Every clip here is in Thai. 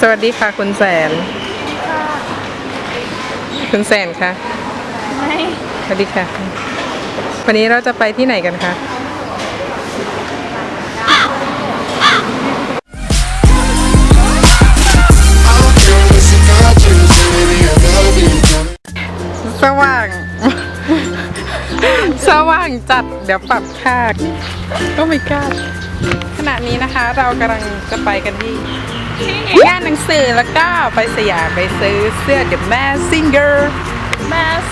สวัสดีค่ะคุณแสน คุณแสนคะไม่สวัสดีค่ะ วันนี้เราจะไปที่ไหนกันคะสว่าง สว่างจัด เดี๋ยวปรับค่าก็ไม่กล้าขณะนี้นะคะ เรากำลังจะไปกันที่งาน หนังสือแล้วก็ไปสยามไปซื้อเสื้อ The Mask Singer แมส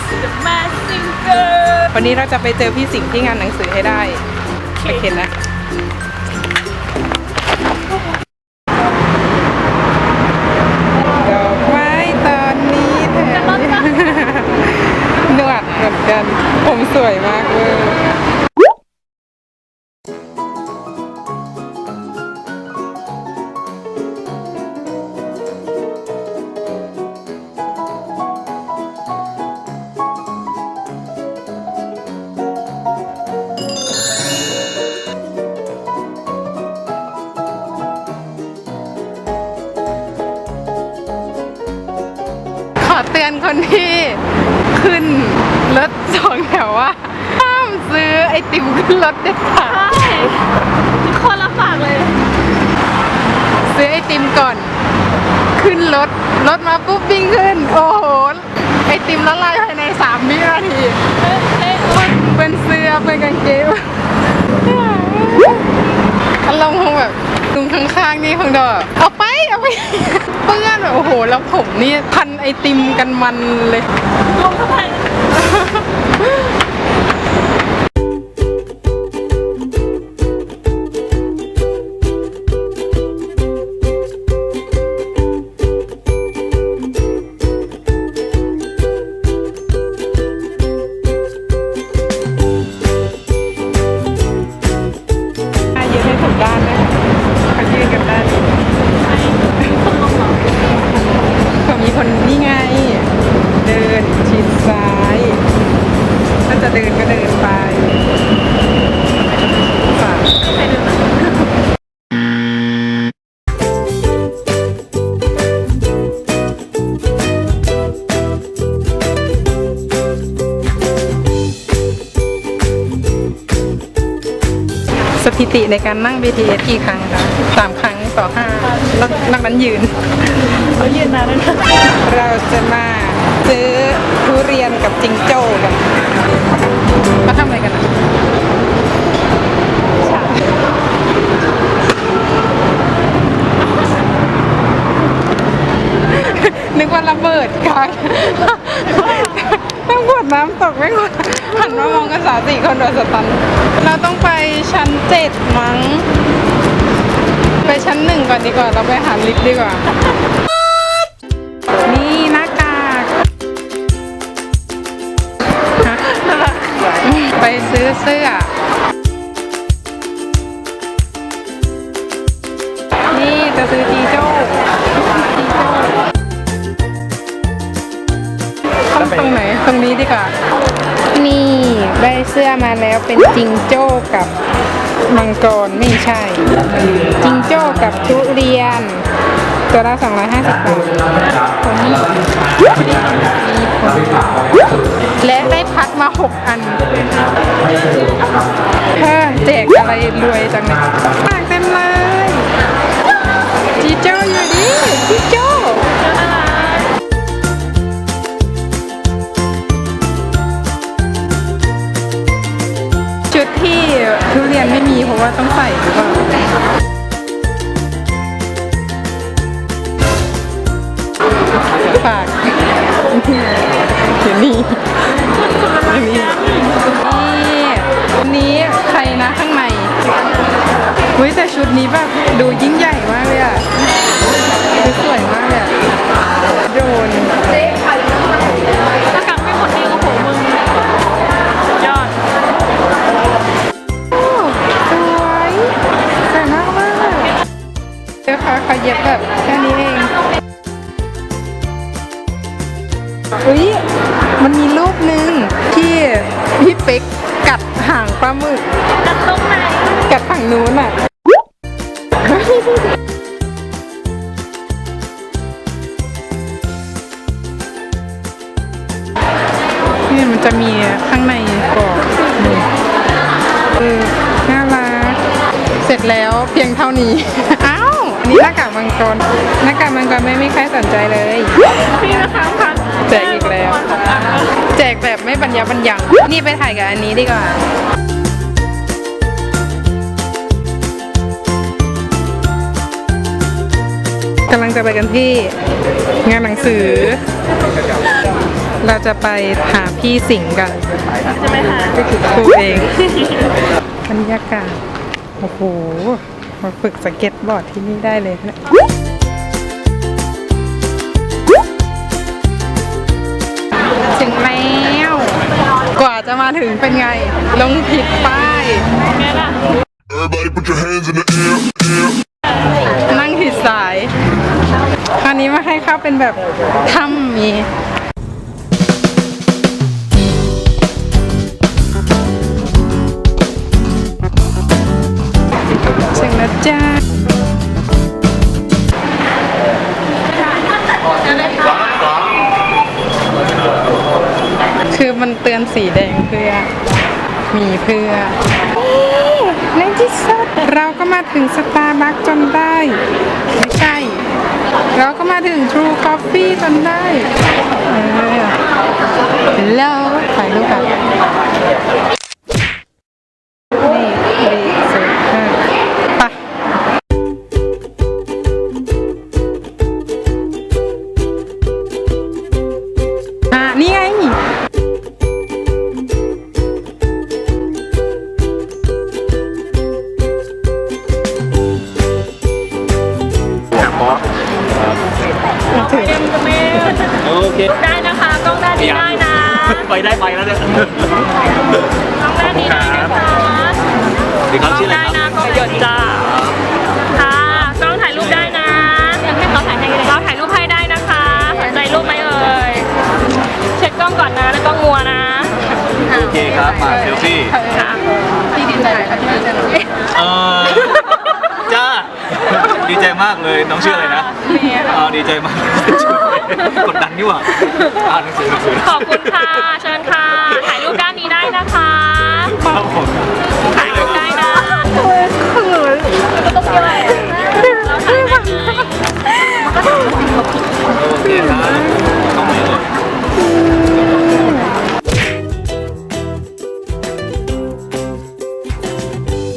แมสซิงเกอร์วันนี้เราจะไปเจอพี่สิงห์ที่งานหนังสือให้ได้โอเคนะดอกไม้ตอนนี้เธอหนวดเหมือนกันผมสวยมากเวอ ตือนคนที่ขึ้นรถสองแถวว่า ห้ามซื้อไอติมขึ้นรถเด็ดขาดใช่คนละฝากเลย ซื้อไอติมก่อน ขึ้นรถรถมาปุ๊บวิ่งขึ้น โอ้โห ไอติมละลายภายในสามวินาทีเอ๊ะเอ๊ะเป็นเสื้อเป็นกางเกงอารมณ์คงแบบลุงข้างๆนี่คงจะแบบเอาไป ไอาไปเปื้อนแบบโอ้โห แล้วผมนี่พันไอติมกันมันเลยลงทำไม ถิติในการนั่ง BTS กี่ครั้งคะสามครั้งต่อห้านอกนอกนั้นยืน เขายืนนานแล้วนะเราจะมาซื้อทุเรียนกับจิงโจ้กันมาทำอะไรกันนะนึกว่าระเบิดกลางต้องขว ดน้ำตกไม่หมดหันมามองกันสาสี่คนโดยสตัน เราต้องไปชั้นเจ็ดมั้ง ไปชั้นหนึ่งก่อนดีกว่า เราไปหาลิฟต์ดีกว่า นี่หน้ากากไปซื้อเสื้อ นี่จะซื้อจีโจ ตรงนี้ดีกว่า นี่ได้เสื้อมาแล้วเป็นจิงโจ้กับมังกรไม่ใช่ จิงโจ้กับทุเรียน ตัวละ250บาทผมและได้พัดมา 6 อันเฮ้แจกอะไรรวยจังเลยมากเต็มเลยจิงโจ้อยู่ดิจิโจ้ ทุเรียนไม่มีเพราะว่าต้องใส่หรือเปล่าฝากเดี๋ยวนี้เดี๋ยวนี้นี่นนี้ใครนะข้างในเฮ้ยแต่ชุดนี้แบบดูยิ่งใหญ่มาก นะคะเขาเย็บแบบแค่นี้เองอุ้ยมันมีรูปหนึ่งที่พี่เป๊กกัดหางปลาหมึก กัดตรงไหน กัดฝั่งนู้นอะนี่มันจะมีข้างในกรอบเออน่ารัก เสร็จแล้วเพียงเท่านี้ อ้าว นนี้หน้ากากมังกรหน้ากากมังกรไม่มีใครสนใจเลยพี่นะคะพันแจกอีกแล้ว แจกแบบไม่บรรยาบรรยังนี่ไปถ่ายกับอันนี้ดีกว่ากำลังจะไปกันที่งานหนังสือ เราจะไปหาพี่สิงห์กันจะไปหาครูเองบรรยากาศ โอ้โห มาฝึกสเก็ตบอร์ดที่นี่ได้เลยนะถึงแล้ว กว่าจะมาถึงเป็นไง ลงผิดป้ายไงล่ะ Everybody put your hands in the air, air. นั่งผิดสายคราวนี้มาให้เข้าเป็นแบบถ้ำมี จ้าคือมันเตือนสีแดงเพื่อ มีเพื่อในที่สุดเราก็มาถึงสตาร์บัคจนได้ไม่ใช่เราก็มาถึง True Coffee จนได้เออแล้วถ่ายรูปกันนี่ เคได้นะคะกล้องด้านนี้ได้นะไปได้ไปแล้วเนี่ยกล้องด้านนี้ได้นะคะดีครับกล้อชื่องอะไรได้ครันะบกล้องหยดจ้าค่ะกล้องถ่ายรูปได้นะให้เขาถ่ายให้เราถ่ายรูปให้ได้นะคะสนใจรูปไหมเอ่ยเช็คกล้องก่อนนะแล้วกล้องมัวนะโอเคครับมาเซลฟี่ค่ะพี่ดีใจค่ะที่ได้เจอเออจ้าดีใจ มากเลยน้องชื่ออะไรนะเออดีใจมากกดดันนี่หว่าอ่านหนังสือหนังสือขอบคุณค่ะเชิญค่ะถ่ายรูปด้านนี้ได้นะคะครับผม